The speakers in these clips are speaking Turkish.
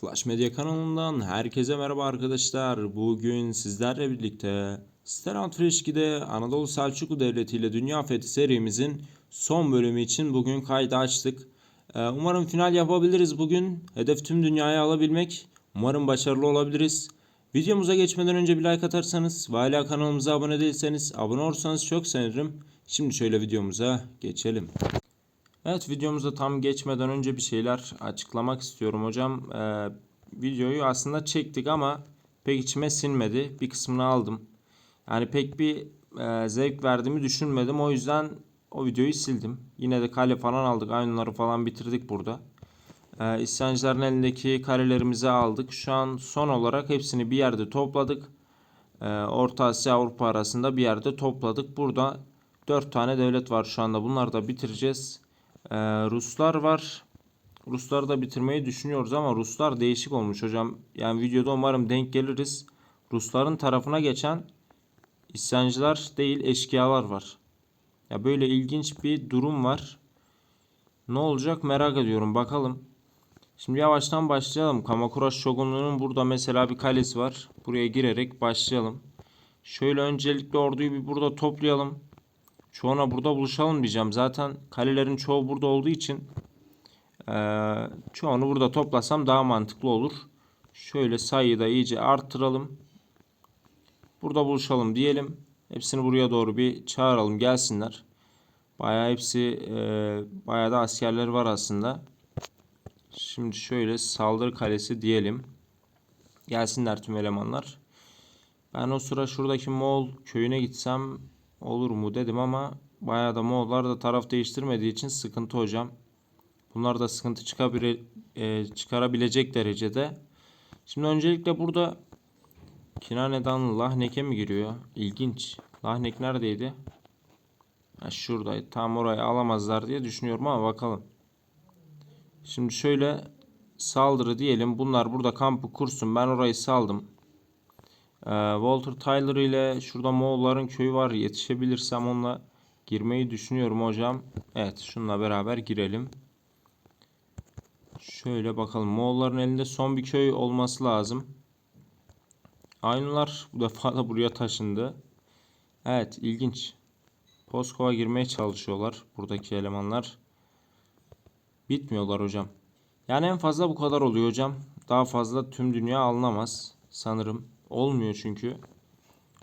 Clash Media kanalından herkese merhaba arkadaşlar. Bugün sizlerle birlikte Sterant Freshki'de Anadolu Selçuklu Devleti ile Dünya Fethi serimizin son bölümü için bugün kaydı açtık. Ee, umarım final yapabiliriz bugün. Hedef tüm dünyayı alabilmek. Umarım başarılı olabiliriz. Videomuza geçmeden önce bir like atarsanız ve hala kanalımıza abone değilseniz abone olursanız çok sevinirim. Şimdi şöyle videomuza geçelim. Evet videomuza tam geçmeden önce bir şeyler açıklamak istiyorum hocam. Ee, videoyu aslında çektik ama pek içime sinmedi. Bir kısmını aldım. Yani pek bir e, zevk verdiğimi düşünmedim. O yüzden o videoyu sildim. Yine de kale falan aldık. Aynıları falan bitirdik burada. Ee, isyancıların elindeki kalelerimizi aldık. Şu an son olarak hepsini bir yerde topladık. Ee, Orta Asya Avrupa arasında bir yerde topladık. Burada 4 tane devlet var şu anda. Bunları da bitireceğiz. Ee, Ruslar var. Rusları da bitirmeyi düşünüyoruz ama Ruslar değişik olmuş hocam. Yani videoda umarım denk geliriz. Rusların tarafına geçen isyancılar değil eşkıyalar var. Ya böyle ilginç bir durum var. Ne olacak merak ediyorum bakalım. Şimdi yavaştan başlayalım. Kamakura Shogunluğu'nun burada mesela bir kalesi var. Buraya girerek başlayalım. Şöyle öncelikle orduyu bir burada toplayalım. Çoğuna burada buluşalım diyeceğim. Zaten kalelerin çoğu burada olduğu için eee, çoğunu burada toplasam daha mantıklı olur. Şöyle sayıyı da iyice arttıralım. Burada buluşalım diyelim. Hepsini buraya doğru bir çağıralım gelsinler. Bayağı hepsi eee bayağı da askerler var aslında. Şimdi şöyle saldırı kalesi diyelim. Gelsinler tüm elemanlar. Ben o sıra şuradaki Moğol köyüne gitsem olur mu dedim ama bayağı da Moğollar da taraf değiştirmediği için sıkıntı hocam. Bunlar da sıkıntı çıkabile, e, çıkarabilecek derecede. Şimdi öncelikle burada Kinanedanlı Lahnek'e mi giriyor? İlginç. Lahnek neredeydi? Ha, şuradaydı. Tam orayı alamazlar diye düşünüyorum ama bakalım. Şimdi şöyle saldırı diyelim. Bunlar burada kampı kursun. Ben orayı saldım. Ee, Walter Tyler ile şurada Moğolların köyü var. Yetişebilirsem onunla girmeyi düşünüyorum hocam. Evet şununla beraber girelim. Şöyle bakalım. Moğolların elinde son bir köy olması lazım. Aynılar bu defa da buraya taşındı. Evet ilginç. Moskova girmeye çalışıyorlar buradaki elemanlar. Bitmiyorlar hocam. Yani en fazla bu kadar oluyor hocam. Daha fazla tüm dünya alınamaz sanırım. Olmuyor çünkü.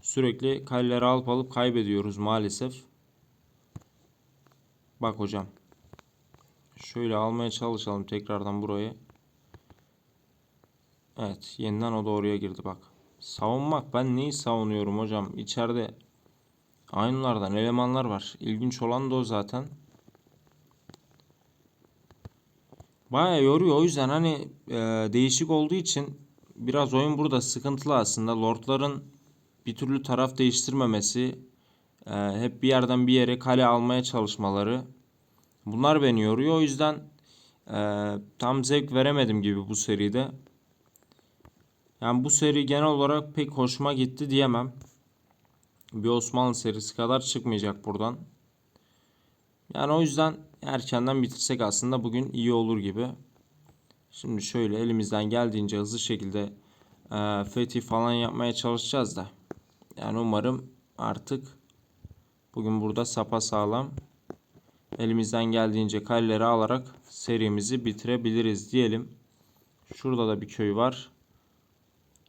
Sürekli kaleleri alıp alıp kaybediyoruz maalesef. Bak hocam. Şöyle almaya çalışalım tekrardan burayı. Evet yeniden o da oraya girdi bak. Savunmak ben neyi savunuyorum hocam? İçeride aynılardan elemanlar var. İlginç olan da o zaten. Baya yoruyor o yüzden hani e, değişik olduğu için biraz oyun burada sıkıntılı aslında. Lordların bir türlü taraf değiştirmemesi, e, hep bir yerden bir yere kale almaya çalışmaları. Bunlar beni yoruyor. O yüzden e, tam zevk veremedim gibi bu seride. Yani bu seri genel olarak pek hoşuma gitti diyemem. Bir Osmanlı serisi kadar çıkmayacak buradan. Yani o yüzden erkenden bitirsek aslında bugün iyi olur gibi. Şimdi şöyle elimizden geldiğince hızlı şekilde e, fethi falan yapmaya çalışacağız da. Yani umarım artık bugün burada sapa sağlam elimizden geldiğince kaleleri alarak serimizi bitirebiliriz diyelim. Şurada da bir köy var.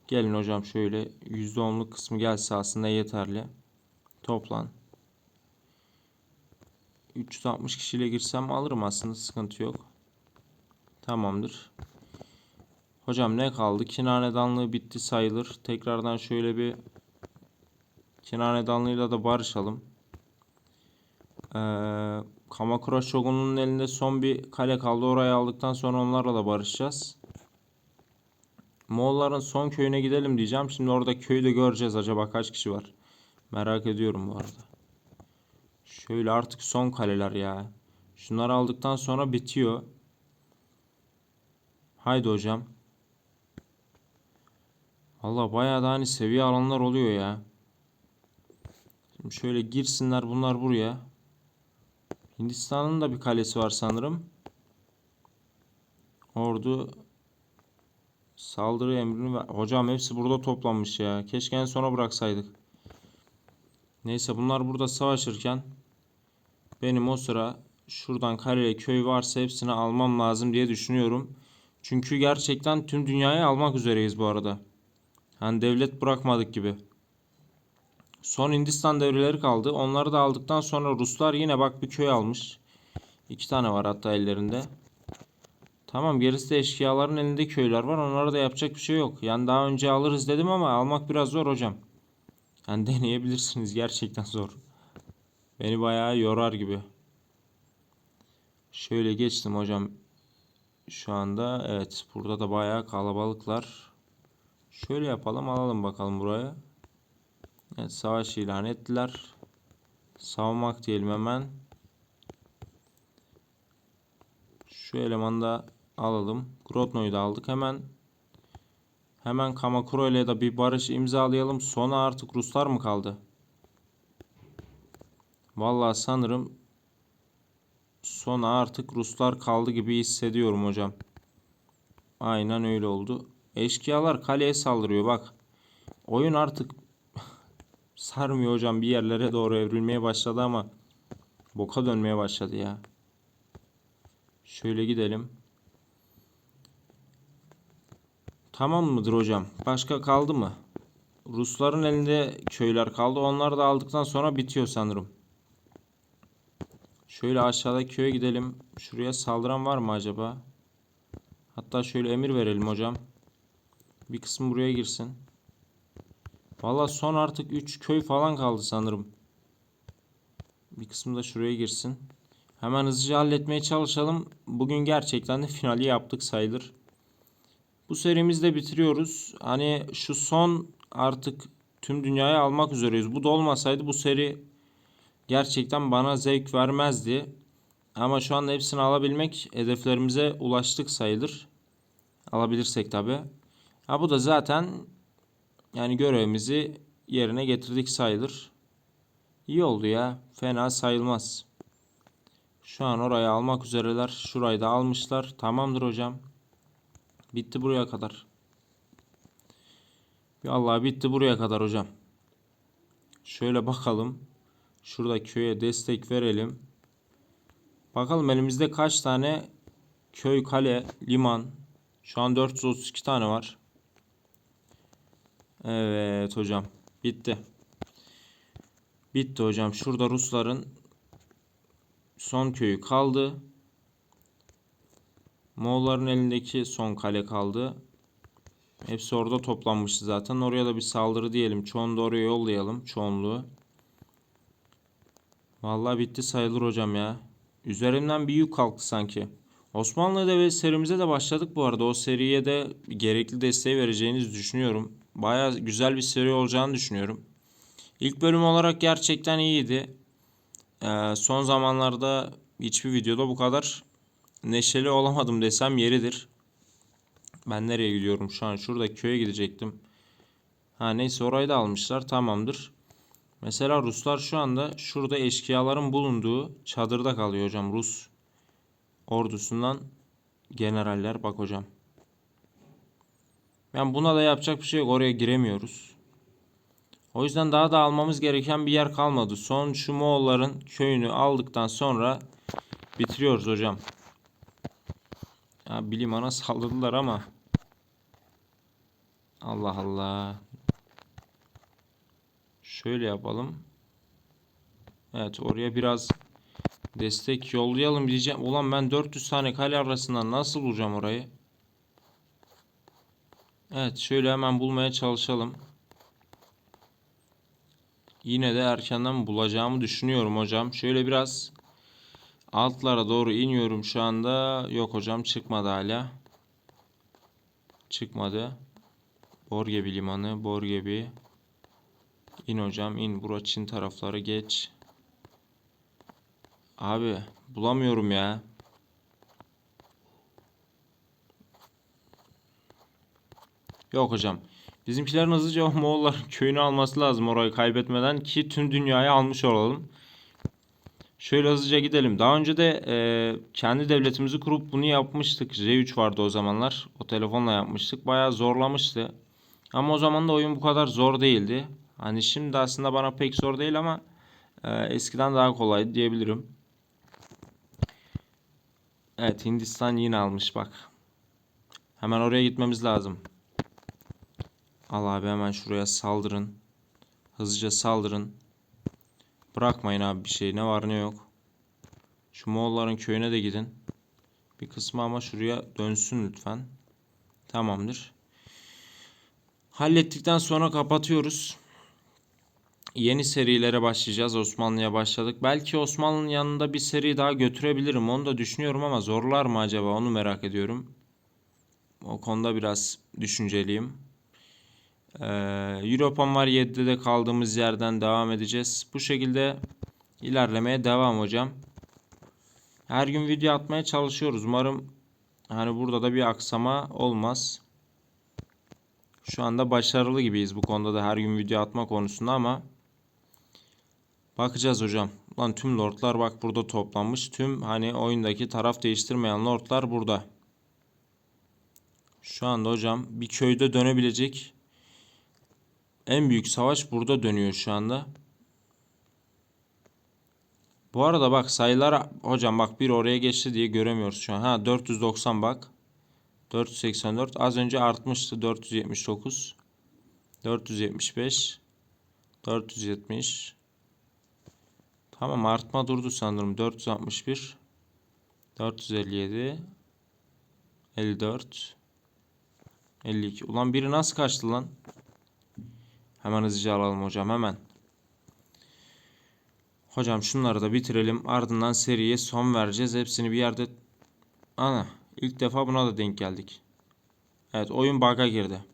Gelin hocam şöyle %10'luk kısmı gelse aslında yeterli. Toplan. 360 kişiyle girsem alırım aslında sıkıntı yok. Tamamdır. Hocam ne kaldı? Kinanedanlığı bitti sayılır. Tekrardan şöyle bir Kinanedanlığıyla da barışalım. Ee, Kamakura Shogun'un elinde son bir kale kaldı. Orayı aldıktan sonra onlarla da barışacağız. Moğolların son köyüne gidelim diyeceğim. Şimdi orada köyü de göreceğiz. Acaba kaç kişi var? Merak ediyorum bu arada. Şöyle artık son kaleler ya. Şunları aldıktan sonra bitiyor. Haydi hocam. Valla bayağı da hani seviye alanlar oluyor ya. Şimdi şöyle girsinler bunlar buraya. Hindistan'ın da bir kalesi var sanırım. Ordu Saldırı emrini ver. Hocam hepsi burada toplanmış ya. Keşke en sona bıraksaydık. Neyse bunlar burada savaşırken benim o sıra şuradan kareye köy varsa hepsini almam lazım diye düşünüyorum. Çünkü gerçekten tüm dünyayı almak üzereyiz bu arada. Hani devlet bırakmadık gibi. Son Hindistan devreleri kaldı. Onları da aldıktan sonra Ruslar yine bak bir köy almış. İki tane var hatta ellerinde. Tamam gerisi de eşkıyaların elinde köyler var. Onlara da yapacak bir şey yok. Yani daha önce alırız dedim ama almak biraz zor hocam. Yani deneyebilirsiniz. Gerçekten zor. Beni bayağı yorar gibi. Şöyle geçtim hocam. Şu anda evet burada da bayağı kalabalıklar. Şöyle yapalım alalım bakalım buraya. Evet savaş ilan ettiler. Savunmak diyelim hemen. Şu elemanı da alalım. Grodno'yu da aldık. Hemen hemen Kamakuro ile de bir barış imzalayalım. Sona artık Ruslar mı kaldı? Vallahi sanırım sona artık Ruslar kaldı gibi hissediyorum hocam. Aynen öyle oldu. Eşkıyalar kaleye saldırıyor bak. Oyun artık sarmıyor hocam. Bir yerlere doğru evrilmeye başladı ama boka dönmeye başladı ya. Şöyle gidelim. Tamam mıdır hocam? Başka kaldı mı? Rusların elinde köyler kaldı. Onları da aldıktan sonra bitiyor sanırım. Şöyle aşağıdaki köye gidelim. Şuraya saldıran var mı acaba? Hatta şöyle emir verelim hocam. Bir kısmı buraya girsin. Valla son artık 3 köy falan kaldı sanırım. Bir kısmı da şuraya girsin. Hemen hızlıca halletmeye çalışalım. Bugün gerçekten de finali yaptık sayılır. Bu serimizi de bitiriyoruz. Hani şu son artık tüm dünyayı almak üzereyiz. Bu da olmasaydı bu seri gerçekten bana zevk vermezdi. Ama şu anda hepsini alabilmek hedeflerimize ulaştık sayılır. Alabilirsek tabi. Ha bu da zaten yani görevimizi yerine getirdik sayılır. İyi oldu ya. Fena sayılmaz. Şu an orayı almak üzereler. Şurayı da almışlar. Tamamdır hocam. Bitti buraya kadar. Allah bitti buraya kadar hocam. Şöyle bakalım. Şurada köye destek verelim. Bakalım elimizde kaç tane köy, kale, liman. Şu an 432 tane var. Evet hocam. Bitti. Bitti hocam. Şurada Rusların son köyü kaldı. Moğolların elindeki son kale kaldı. Hepsi orada toplanmıştı zaten. Oraya da bir saldırı diyelim. Çoğunu da oraya yollayalım. Çoğunluğu. Vallahi bitti sayılır hocam ya. Üzerimden bir yük kalktı sanki. Osmanlı Devleti serimize de başladık bu arada. O seriye de gerekli desteği vereceğinizi düşünüyorum. Baya güzel bir seri olacağını düşünüyorum. İlk bölüm olarak gerçekten iyiydi. Ee, son zamanlarda hiçbir videoda bu kadar neşeli olamadım desem yeridir. Ben nereye gidiyorum şu an? Şurada köye gidecektim. Ha neyse orayı da almışlar. Tamamdır. Mesela Ruslar şu anda şurada eşkıyaların bulunduğu çadırda kalıyor hocam. Rus ordusundan generaller bak hocam. Yani buna da yapacak bir şey yok. Oraya giremiyoruz. O yüzden daha da almamız gereken bir yer kalmadı. Son şu Moğolların köyünü aldıktan sonra bitiriyoruz hocam. Ya bilim ana saldırdılar ama. Allah Allah. Şöyle yapalım. Evet oraya biraz destek yollayalım diyeceğim. Ulan ben 400 tane kale arasından nasıl bulacağım orayı? Evet şöyle hemen bulmaya çalışalım. Yine de erkenden bulacağımı düşünüyorum hocam. Şöyle biraz altlara doğru iniyorum şu anda. Yok hocam çıkmadı hala. Çıkmadı. Borgebi limanı, Borgebi. İn hocam in. Bura Çin tarafları geç. Abi bulamıyorum ya. Yok hocam. Bizimkilerin hızlıca Moğolların köyünü alması lazım orayı kaybetmeden ki tüm dünyayı almış olalım. Şöyle hızlıca gidelim. Daha önce de e, kendi devletimizi kurup bunu yapmıştık. J3 vardı o zamanlar. O telefonla yapmıştık. Bayağı zorlamıştı. Ama o zaman da oyun bu kadar zor değildi. Hani şimdi aslında bana pek zor değil ama e, eskiden daha kolaydı diyebilirim. Evet Hindistan yine almış bak. Hemen oraya gitmemiz lazım. Al abi hemen şuraya saldırın. Hızlıca saldırın. Bırakmayın abi bir şey. Ne var ne yok. Şu Moğolların köyüne de gidin. Bir kısmı ama şuraya dönsün lütfen. Tamamdır. Hallettikten sonra kapatıyoruz. Yeni serilere başlayacağız. Osmanlı'ya başladık. Belki Osmanlı'nın yanında bir seri daha götürebilirim. Onu da düşünüyorum ama zorlar mı acaba? Onu merak ediyorum. O konuda biraz düşünceliyim. Ee, Europam var 7'de de kaldığımız yerden devam edeceğiz. Bu şekilde ilerlemeye devam hocam. Her gün video atmaya çalışıyoruz. Umarım hani burada da bir aksama olmaz. Şu anda başarılı gibiyiz bu konuda da her gün video atma konusunda ama bakacağız hocam. Lan tüm lordlar bak burada toplanmış. Tüm hani oyundaki taraf değiştirmeyen lordlar burada. Şu anda hocam bir köyde dönebilecek en büyük savaş burada dönüyor şu anda. Bu arada bak sayılar hocam bak bir oraya geçti diye göremiyoruz şu an. Ha 490 bak. 484 az önce artmıştı 479 475 470 Tamam artma durdu sanırım 461 457 54 52 Ulan biri nasıl kaçtı lan? Hemen hızlıca alalım hocam hemen. Hocam şunları da bitirelim. Ardından seriye son vereceğiz. Hepsini bir yerde... Ana ilk defa buna da denk geldik. Evet oyun bug'a girdi.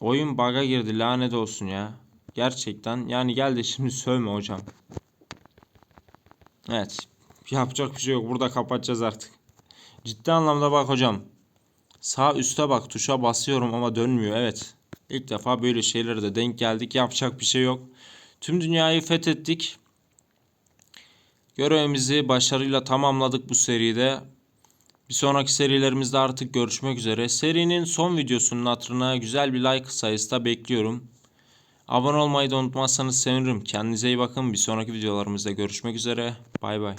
Oyun bug'a girdi lanet olsun ya. Gerçekten yani gel de şimdi sövme hocam. Evet yapacak bir şey yok. Burada kapatacağız artık. Ciddi anlamda bak hocam. Sağ üste bak tuşa basıyorum ama dönmüyor. Evet. İlk defa böyle şeylere de denk geldik. Yapacak bir şey yok. Tüm dünyayı fethettik. Görevimizi başarıyla tamamladık bu seride. Bir sonraki serilerimizde artık görüşmek üzere. Serinin son videosunun hatırına güzel bir like sayısı da bekliyorum. Abone olmayı da unutmazsanız sevinirim. Kendinize iyi bakın. Bir sonraki videolarımızda görüşmek üzere. Bay bay.